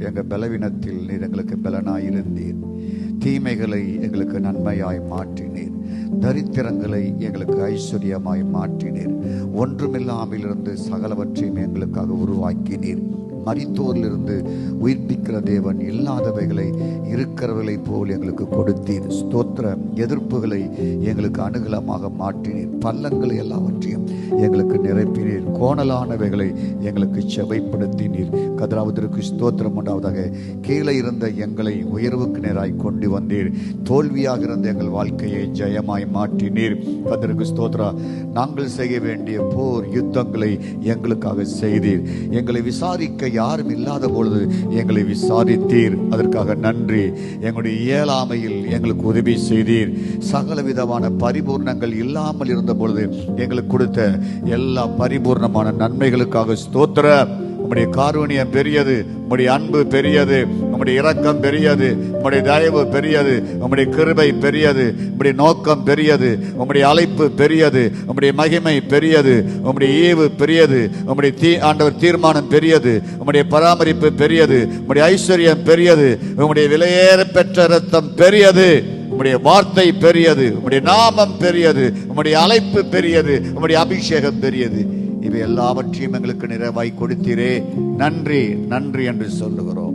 எங்கள் பலவீனத்தில் நீர் எங்களுக்கு பலனாய் இருந்தீர் தீமைகளை எங்களுக்கு நன்மையாய் மாற்றினீர். தரித்திரங்களை எங்களுக்கு ஐஸ்வர்யமாய் மாற்றினீர். ஒன்றுமில்லாமல் இருந்து சகலவற்றையும் எங்களுக்காக உருவாக்கினீர். மறித்தோரிலிருந்து உயிர்ப்பிக்கிற தேவன் இல்லாதவைகளை இருக்கிறவர்களை போல் எங்களுக்கு கொடுத்தீர். ஸ்தோத்திர எதிர்ப்புகளை எங்களுக்கு அனுகூலமாக மாற்றினீர். பள்ளங்களை எல்லாவற்றையும் எங்களுக்கு நிரப்பினீர். கோணலானவைகளை எங்களுக்கு செவைப்படுத்தினீர். கதிராவதற்கு ஸ்தோத்திரம் உண்டாவதாக. கீழே இருந்த எங்களை உயர்வுக்கு நேராய் கொண்டு வந்தீர். தோல்வியாக இருந்த எங்கள் வாழ்க்கையை ஜெயமாய் மாற்றினீர். கதிருக்கு ஸ்தோத்ரா நாங்கள் செய்ய வேண்டிய போர் யுத்தங்களை எங்களுக்காக செய்தீர். எங்களை விசாரிக்க யாரும் இல்லாத பொழுது எங்களை விசாரித்தீர். அதற்காக நன்றி. எங்களுடைய இயலாமையில் எங்களுக்கு உதவி செய்தீர். சகல விதமான பரிபூர்ணங்கள் இல்லாமல் இருந்த பொழுது எங்களுக்கு கொடுத்த எல்லா பரிபூர்ணமான நன்மைகளுக்காக ஸ்தோத்திர உம்முடைய காரூணியம் பெரியது உம்முடைய அன்பு பெரியது உம்முடைய இரக்கம் பெரியது உம்முடைய தயவு பெரியது உம்முடைய கிருபை பெரியது உம்முடைய நோக்கம் பெரியது உம்முடைய அழைப்பு பெரியது உம்முடைய மகிமை பெரியது உம்முடைய ஈவு பெரியது உம்முடைய தீ ஆண்டவர் தீர்மானம் பெரியது உம்முடைய பராமரிப்பு பெரியது உம்முடைய ஐஸ்வர்யம் பெரியது உம்முடைய விலையேற பெற்ற ரத்தம் பெரியது உம்முடைய வார்த்தை பெரியது உம்முடைய நாமம் பெரியது உம்முடைய அழைப்பு பெரியது உம்முடைய அபிஷேகம் பெரியது இவை எல்லாவற்றையும் எங்களுக்கு நிறைவாய் கொடுத்தீரே. நன்றி நன்றி என்று சொல்லுகிறோம்.